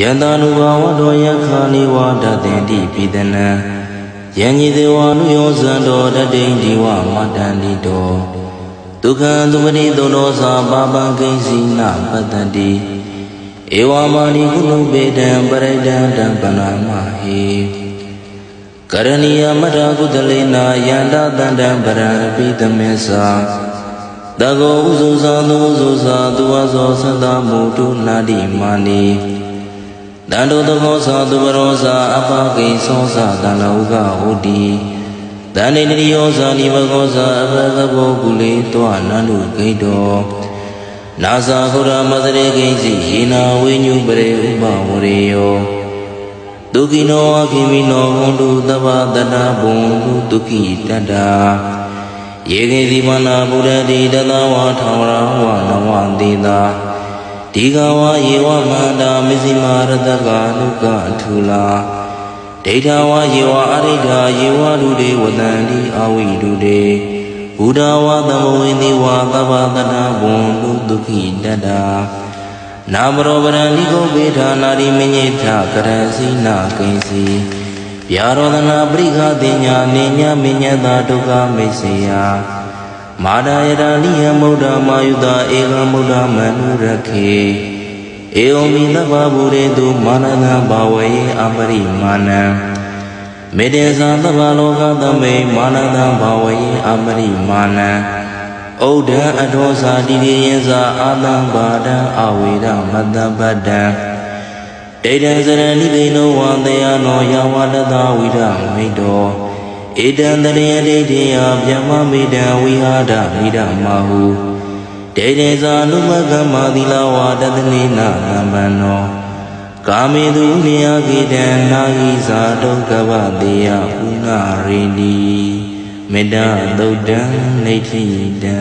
ယန္တာနုဘာဝတောယခာနိဝါဒတေတိပိတနံယဉ္ညိသေဝနုယောဇံတောတတိန်ဒီဝမတန္တိတောဒုက္ခံသုပတိသုနောသာပါပံကိဉ္စီနပတ္တန္တိဧဝမာနိကုဏုပေတံပရိဒံတံပနာမဟိကရဏီယမတ္ထကုတလေနာယန္တတန္တံပရံပိတမေသာတကောဥဇုဇာသုဥဇုဇာသူဝဇောသတ္တမုတုနာတိမာနိ တန္တုတခောသာသူပရောသာအပကိသောသာတန္တဥကဟောတိတန္တိတယောသာနိဘဂောသာအဘဂဘောကုလေတောနန္တုဂိတောနာဇာခုရမသရေကိစီယေနာဝိညုပရေဥပဝရေယောဒုက္ခိနောအခိမိနောဟွန်တုသဗ္ဗတတဘုံတုဒုက္ခိတတ္တာယေကေတိမနာဗုဒ္ဓတိတသဝါထောရဝနဝတိတာ ဒီကဝယေဝမန္တာမစ္စည်းမာရတကနုကအထုလာဒိဋ္ဌဝယေဝအရိဋ္ဌာယေဝလူတေဝတန္တိအဝိတုတေဘုဒ္ဓဝသမဝိနိဝသဗ္ဗတတဘုံတုဒုက္ခိတတ္တာနာမရောပရဏိကိုပေဌာနာရိမညိထကရစီနာကိဉ္စီဗျာရောဒနာပရိခတိညာနေညမညတာဒုက္ခမိတ်စေယ မာဒယတာလိယမုဒ္ဓမာယုတာဧကမုဒ္ဓမနုရခေဧဝမိသဗ္ဗဗုရေတုမာနနဘာဝေအပရိမာဏံမေတ္တေသာသဗ္ဗလောကသမေမာနနဘာဝေအပရိမာဏံဩဒံအထောစာတိရိယဇာအာတံဘာဒံအဝေဒမတ္တပတ္တံဒိဋ္ဌံစရဏိသိနောဝံတယနောယဝတတဝိရမိတော ဧတံတရေဒိဋ္ဌိယဗျမမိတံဝိဟာဒမိဒမဟုဒိဋ္ဌိဇာနုမကမ္မာသီလဝါတတနိနာသမ္ပန္နောကာမေတုနိယကိတံနာဟိဇာဒုက္ခဗတေယဥနာရိဏီမေတ္တာသုတ်တံနေဋ္ဌိတံ